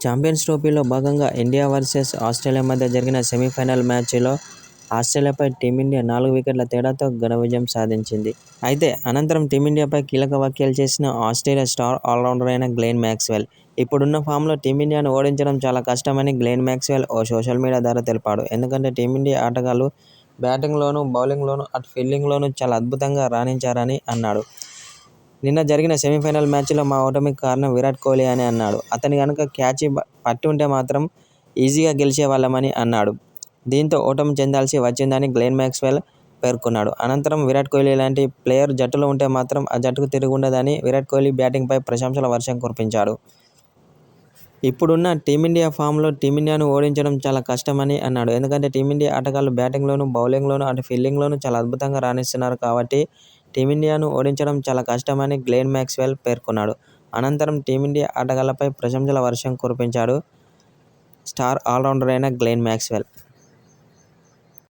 Champions ట్రోఫీలో భాగంగా India versus Australia మధ్య జరిగిన సెమీఫైనల్ మ్యాచ్లో ఆస్ట్రేలియాపై టీమిండియా నాలుగు వికెట్ల తేడాతో ఘన విజయం సాధించింది. అయితే అనంతరం టీమిండియాపై కీలక వ్యాఖ్యలు చేసిన ఆస్ట్రేలియా స్టార్ ఆల్రౌండర్ అయిన గ్లెన్ మ్యాక్స్వెల్ ఇప్పుడున్న ఫామ్లో టీమిండియాను ఓడించడం చాలా కష్టమని గ్లెన్ మ్యాక్స్వెల్ ఓ సోషల్ మీడియా ద్వారా తెలిపాడు. ఎందుకంటే టీమిండియా ఆటగాళ్ళు బ్యాటింగ్లోనూ, బౌలింగ్లోనూ, అటు ఫీల్డింగ్లోనూ చాలా అద్భుతంగా రాణించారని అన్నాడు. నిన్న జరిగిన సెమీఫైనల్ మ్యాచ్లో మా ఓటమికి కారణం విరాట్ కోహ్లీ అని అన్నాడు. అతను కనుక క్యాచ్ పట్టి ఉంటే మాత్రం ఈజీగా గెలిచేవాళ్ళమని అన్నాడు. దీంతో ఓటమి చెందాల్సి వచ్చిందని గ్లెన్ మ్యాక్స్వెల్ పేర్కొన్నాడు. అనంతరం విరాట్ కోహ్లీ లాంటి ప్లేయర్ జట్టులో ఉంటే మాత్రం ఆ జట్టుకు తిరుగుండదని విరాట్ కోహ్లీ బ్యాటింగ్పై ప్రశంసల వర్షం కురిపించాడు. ఇప్పుడున్న టీమిండియా ఫామ్లో టీమిండియాను ఓడించడం చాలా కష్టమని అన్నాడు. ఎందుకంటే టీమిండియా ఆటగాళ్ళు బ్యాటింగ్లోనూ, బౌలింగ్లోనూ, అటు ఫీల్డింగ్లోనూ చాలా అద్భుతంగా రాణిస్తున్నారు కాబట్టి టీమిండియాను ఓడించడం చాలా కష్టమని గ్లెన్ మ్యాక్స్వెల్ పేర్కొన్నాడు. అనంతరం టీమిండియా ఆటగాళ్ళపై ప్రశంసల వర్షం కురిపించాడు స్టార్ ఆల్రౌండర్ అయిన గ్లెన్ మ్యాక్స్వెల్.